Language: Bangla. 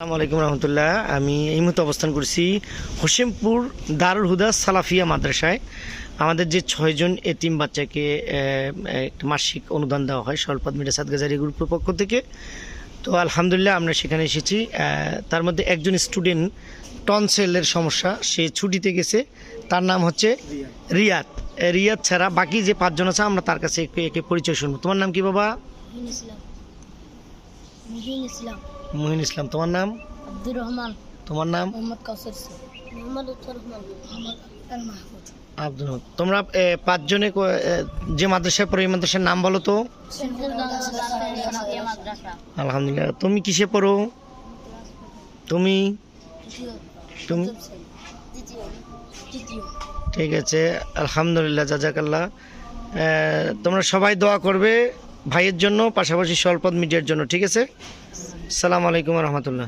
আসসালামু আলাইকুম রহমতুল্লাহ। আমি এই মুহূর্তে অবস্থান করছি হোসেমপুর দারুল হুদা সালাফিয়া মাদ্রাসায়। আমাদের যে ছয়জন এতিম বাচ্চাকে মাসিক অনুদান দেওয়া হয় সলপদ মিরাসাদ গাজারি গ্রুপের পক্ষ থেকে। তো আলহামদুলিল্লাহ আমরা সেখানে এসেছি। তার মধ্যে একজন স্টুডেন্ট টনসেলের সমস্যা, সে ছুটিতে গেছে। তার নাম হচ্ছে রিয়াদ। রিয়াদ ছাড়া বাকি যে পাঁচজন আছে, আমরা তার কাছে একে একে পরিচয় শুনব। তোমার নাম কি বাবা? ইসলাম। মুহিন ইসলাম তোমার নাম? আব্দুর রহমান। তোমার নাম? মোহাম্মদ কাউসার মোহাম্মদ উত্তর রহমান মোহাম্মদ আব্দুল তোমরা পাঁচজনে যে মাদ্রাসায় পড়ো এই মাদ্রাসার নাম বলো তো। আলহামদুলিল্লাহ। তুমি কিসে পড়ো? তুমি? তুমি? ঠিক আছে। আলহামদুলিল্লাহ জাজাকাল্লাহ। তোমরা সবাই দোয়া করবে। ভাইয়ের জন্য পাশাপাশি স্বল্পদ মিডিয়ার জন্য ঠিক আছে? সালাম আলাইকুম রহমতুল্লাহ।